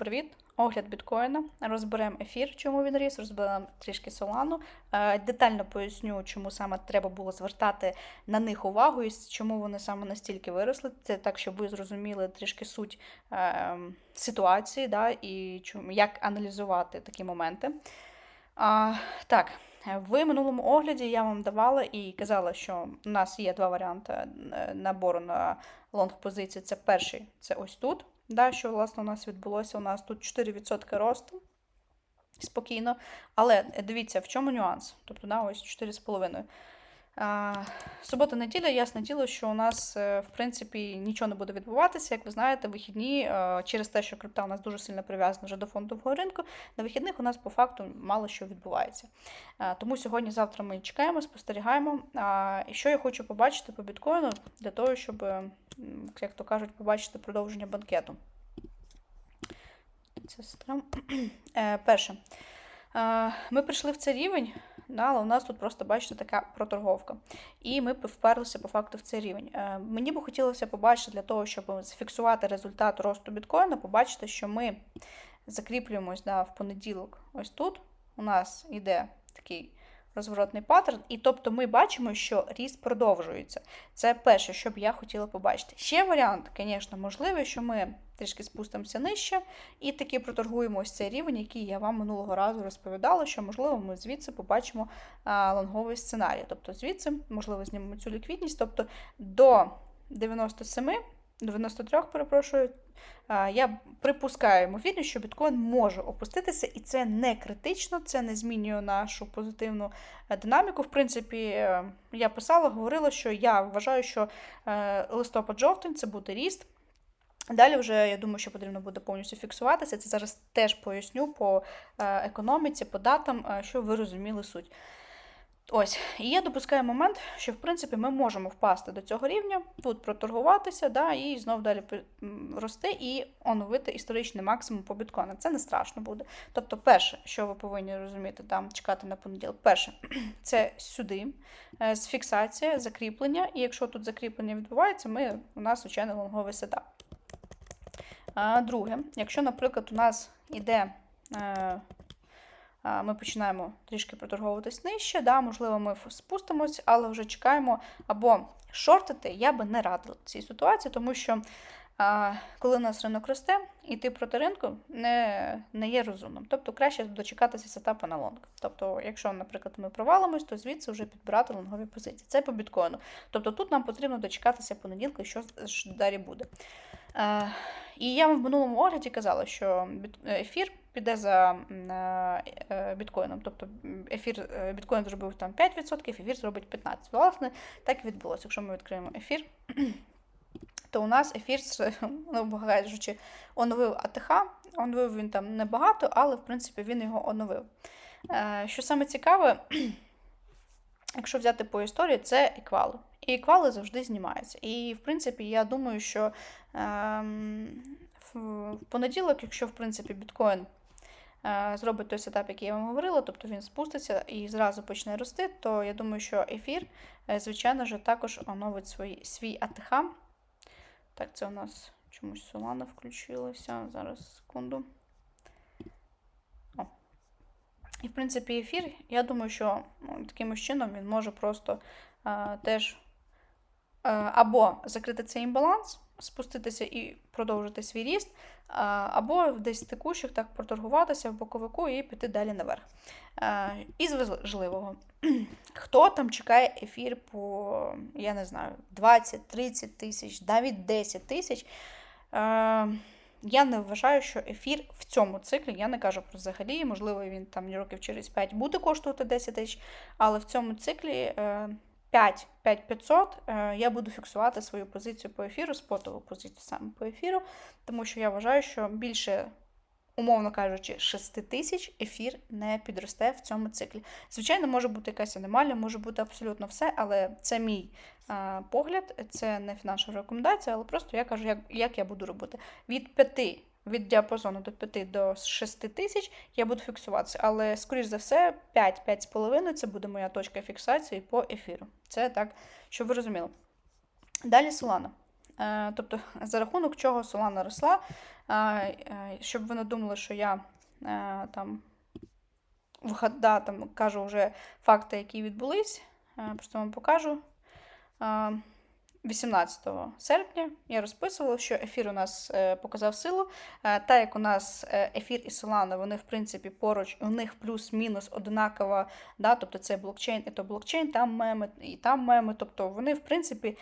Привіт! Огляд біткоїна. Розберемо ефір, чому він ріс, розберемо трішки солану. Е, Детально поясню, чому саме треба було звертати на них увагу і чому вони саме настільки виросли. Це так, щоб ви зрозуміли трішки суть е, ситуації, да, і як аналізувати такі моменти. Так, в минулому огляді я вам давала і казала, що у нас є два варіанти е, набору на лонг позиції. Це перший, це ось тут. Да, що власне у нас відбулося? У нас тут 4% росту спокійно. Але дивіться, в чому нюанс? Тобто, да, ось 4,5. Субота неділя, ясне діло, що у нас, е, в принципі, нічого не буде відбуватися. Як ви знаєте, вихідні е, через те, що крипта у нас дуже сильно прив'язана вже до фондового ринку, на вихідних у нас по факту мало що відбувається. Е, Тому сьогодні-завтра ми чекаємо, спостерігаємо. І що я хочу побачити по біткоїну для того, щоб, як то кажуть, побачити продовження банкету. Це Перше. Ми прийшли в цей рівень, да, але у нас тут просто, бачите, така проторговка. І ми вперлися по факту в цей рівень. Е, Мені би хотілося побачити для того, щоб зафіксувати результат росту біткоїна, побачити, що ми закріплюємось да, в понеділок. Ось тут у нас іде такий розворотний паттерн, і тобто ми бачимо, що ріст продовжується. Це перше, що б я хотіла побачити. Ще варіант, звісно, можливий, що ми трішки спустимося нижче і таки проторгуємо ось цей рівень, який я вам минулого разу розповідала, що, можливо, ми звідси побачимо лонговий сценарій. Тобто, звідси, можливо, знімемо цю ліквідність. Тобто до 97, 93, перепрошую, я припускаю ймовірність, що біткоін може опуститися, і це не критично, це не змінює нашу позитивну е, динаміку. В принципі, е, я писала, говорила, що я вважаю, що е, листопад-жовтень це буде ріст. Далі вже я думаю, що потрібно буде повністю фіксуватися. Це зараз теж поясню по економіці, по датам, щоб ви розуміли суть. Ось, і я допускаю момент, що в принципі ми можемо впасти до цього рівня, тут проторгуватися, да, і знов далі рости і оновити історичний максимум по біткоїну. Це не страшно буде. Тобто, перше, що ви повинні розуміти, там чекати на понеділок. Перше, це сюди, е, з фіксація, закріплення. І якщо тут закріплення відбувається, ми, у нас звичайно лонговий. А, Друге, якщо, наприклад, у нас іде, е, ми починаємо трішки проторговуватись нижче, да, можливо, ми спустимось, але вже чекаємо або шортити, я би не радила цій ситуації, тому що коли у нас ринок росте, іти проти ринку не, не є розумним. Тобто краще дочекатися сетапу на лонг. Тобто, якщо, наприклад, ми провалимось, то звідси вже підбирати лонгові позиції. Це по біткоїну. Тобто тут нам потрібно дочекатися понеділка, що далі буде. І я вам в минулому огляді казала, що ефір піде за е, біткоїном. Тобто ефір е, біткоін зробив там 5%, ефір зробить 15%. Власне, так і відбулося. Якщо ми відкриємо ефір, то у нас ефір, ну, кажучи, оновив АТХ. Оновив він там небагато, але в принципі він його оновив. Е, Що саме цікаве, якщо взяти по історії, це еквали. І еквали завжди знімаються. І, в принципі, я думаю, що ем, в, понеділок, якщо в принципі біткоін зробить той сетап, який я вам говорила, тобто він спуститься і зразу почне рости, то я думаю, що ефір, е, звичайно ж, також оновить свій, свій АТХ. Так, це у нас чомусь Solana включилося. Зараз секунду. О. І, в принципі, ефір, я думаю, що ну, таким чином він може просто е, теж е, або закрити цей імбаланс, спуститися і продовжити свій ріст, або десь текущих так проторгуватися в боковику і піти далі наверх. Із важливого, хто там чекає ефір по, я не знаю, 20-30 тисяч, навіть 10 тисяч. Я не вважаю, що ефір в цьому циклі, я не кажу про взагалі, можливо, він там років через 5 буде коштувати 10 тисяч, але в цьому циклі е, 5 5500 е, я буду фіксувати свою позицію по ефіру, спотову позицію саме по ефіру, тому що я вважаю, що більше, умовно кажучи, 6 тисяч ефір не підросте в цьому циклі. Звичайно, може бути якась аномалія, може бути абсолютно все, але це мій е, погляд, це не фінансова рекомендація, але просто я кажу, як, як я буду робити. Від 5 від діапазону до 5 до 6 тисяч я буду фіксуватися, але, скоріш за все, 5-5,5 це буде моя точка фіксації по ефіру. Це так, щоб ви розуміли. Далі Solana. Е, Тобто, за рахунок чого Solana росла, е, щоб ви не думали, що я е, там вгада, там кажу вже факти, які відбулись. Е, Просто вам покажу. Е, 18 серпня я розписувала, що ефір у нас е, показав силу. Е, Та як у нас е, ефір і Solana, вони в принципі поруч, у них плюс-мінус однакова, да, тобто це блокчейн, і то блокчейн, там меми, і там меми. Тобто вони, в принципі,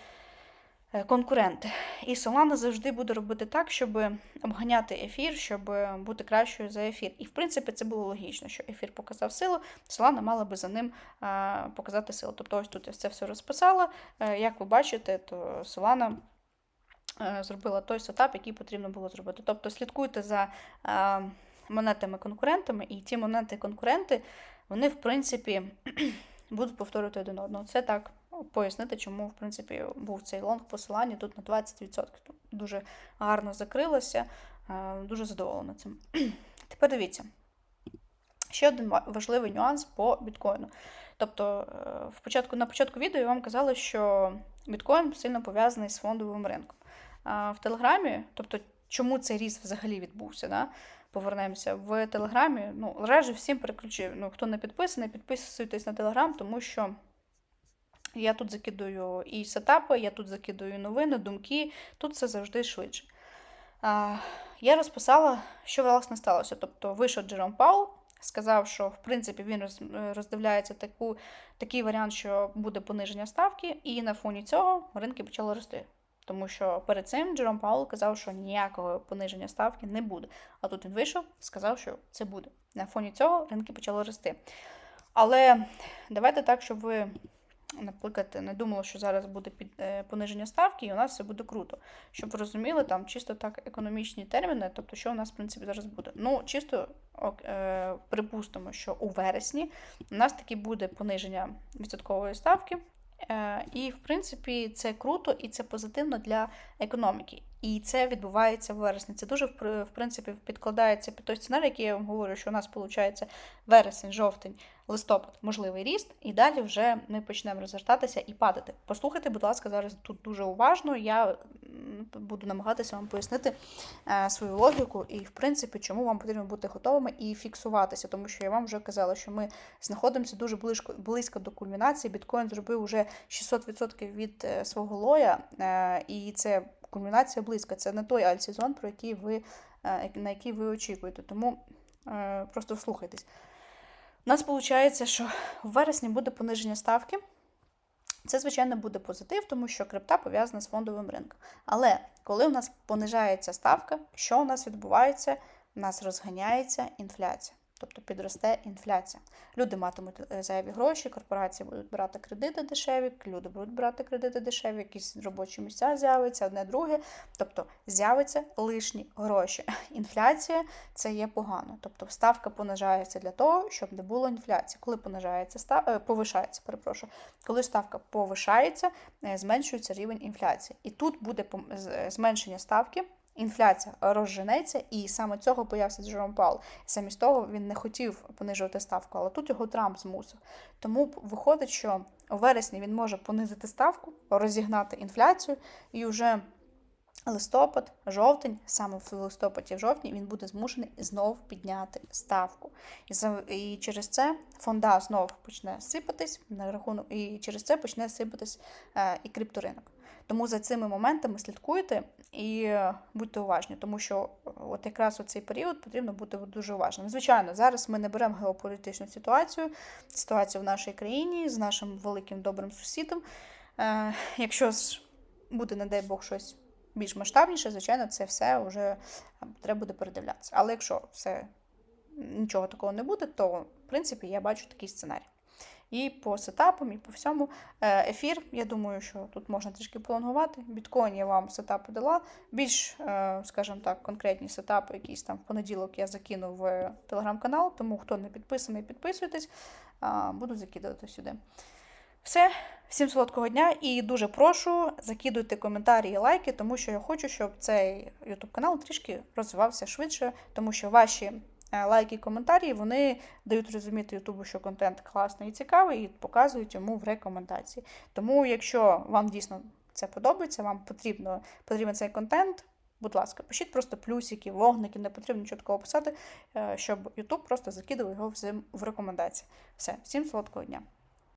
конкуренти. І Solana завжди буде робити так, щоб обганяти ефір, щоб бути кращою за ефір. І в принципі це було логічно, що ефір показав силу, Solana мала би за ним е, показати силу. Тобто, ось тут я це все розписала. Е, Як ви бачите, то е, зробила той сетап, який потрібно було зробити. Тобто слідкуйте за е, монетами-конкурентами, і ті монети-конкуренти, вони, в принципі, будуть повторювати один одного. Це так пояснити, чому, в принципі, був цей лонг посилання тут на 20%. Дуже гарно закрилося, е, дуже задоволена цим. Тепер дивіться. Ще один важливий нюанс по біткоїну. Тобто, е, в початку, на початку відео я вам казала, що біткоін сильно пов'язаний з фондовим ринком. А в Телеграмі, тобто, чому цей ріст взагалі відбувся? Да? Повернемося в Телеграмі. Ну, раджу всім переключив. Ну, хто не підписаний, підписуйтесь на Телеграм, тому що я тут закидую і сетапи, я тут закидую новини, думки, тут все завжди швидше. Я розписала, що власне сталося. Тобто вийшов Джером Паул, сказав, що в принципі він роз- роздивляється таку, такий варіант, що буде пониження ставки, і на фоні цього ринки почали рости. Тому що перед цим Джером Паул казав, що ніякого пониження ставки не буде. А тут він вийшов, сказав, що це буде. На фоні цього ринки почали рости. Але давайте так, щоб ви, наприклад, не думала, що зараз буде під, е, пониження ставки, і у нас все буде круто. Щоб ви розуміли, там чисто так економічні терміни, тобто, що у нас, в принципі, зараз буде. Ну, чисто е, припустимо, що у вересні у нас таки буде пониження відсоткової ставки. Е, І, в принципі, це круто і це позитивно для економіки. І це відбувається в вересні. Це дуже в принципі підкладається під той сценарій, який я вам говорю, що у нас виходить вересень, жовтень, листопад, можливий ріст, і далі вже ми почнемо розвертатися і падати. Послухайте, будь ласка, зараз тут дуже уважно. Я буду намагатися вам пояснити е, свою логіку і, в принципі, чому вам потрібно бути готовими і фіксуватися, тому що я вам вже казала, що ми знаходимося дуже близько, близько до кульмінації. Біткоін зробив уже 600% від е, свого лоя, е, і це кульмінація близька. Це не той альтсезон, про який ви, е, на який ви очікуєте. Тому е, просто вслухайтесь. У нас виходить, що в вересні буде пониження ставки. Це, звичайно, буде позитив, тому що крипта пов'язана з фондовим ринком. Але коли у нас понижається ставка, що у нас відбувається? У нас розганяється інфляція, тобто підросте інфляція. Люди матимуть е, зайві гроші, корпорації будуть брати кредити дешеві, люди будуть брати кредити дешеві, якісь робочі місця з'явиться, одне друге. Тобто з'явиться лишні гроші. Інфляція це є погано. Тобто ставка понижається для того, щоб не було інфляції. Коли понижається став... е, повишається, перепрошую, коли ставка повишається, е, зменшується рівень інфляції. І тут буде зменшення ставки. Інфляція розженеться, і саме цього боявся Джером Паул. Замість того він не хотів понижувати ставку, але тут його Трамп змусив. Тому виходить, що у вересні він може понизити ставку, розігнати інфляцію, і вже листопад, жовтень, саме в листопаді, в жовтні він буде змушений знов підняти ставку. І, через це фонда знов почне сипатись на рахунок, і через це почне сипатись е, і крипторинок. Тому за цими моментами слідкуйте і е, будьте уважні, тому що е, от якраз у цей період потрібно бути дуже уважним. Звичайно, зараз ми не беремо геополітичну ситуацію, ситуацію в нашій країні з нашим великим добрим сусідом. Якщо ж буде, не дай Бог, щось більш масштабніше, звичайно, це все вже треба буде передивлятися. Але якщо все нічого такого не буде, то в принципі я бачу такий сценарій. І по сетапам, і по всьому. Е, Ефір, я думаю, що тут можна трішки полонгувати. Біткоін я вам сетапи дала. Більш, е, скажімо так, конкретні сетапи, якісь там в понеділок я закину в телеграм-канал, тому хто не підписаний, підписуйтесь, буду закидувати сюди. Все, всім солодкого дня і дуже прошу закидуйте коментарі і лайки, тому що я хочу, щоб цей YouTube канал трішки розвивався швидше, тому що ваші е, лайки і коментарі вони дають розуміти Ютубу, що контент класний і цікавий, і показують йому в рекомендації. Тому, якщо вам дійсно це подобається, вам потрібно, потрібен цей контент. Будь ласка, пишіть просто плюсики, вогники, не потрібно нічого такого писати, е, щоб YouTube просто закидав його в рекомендації. Все, всім солодкого дня.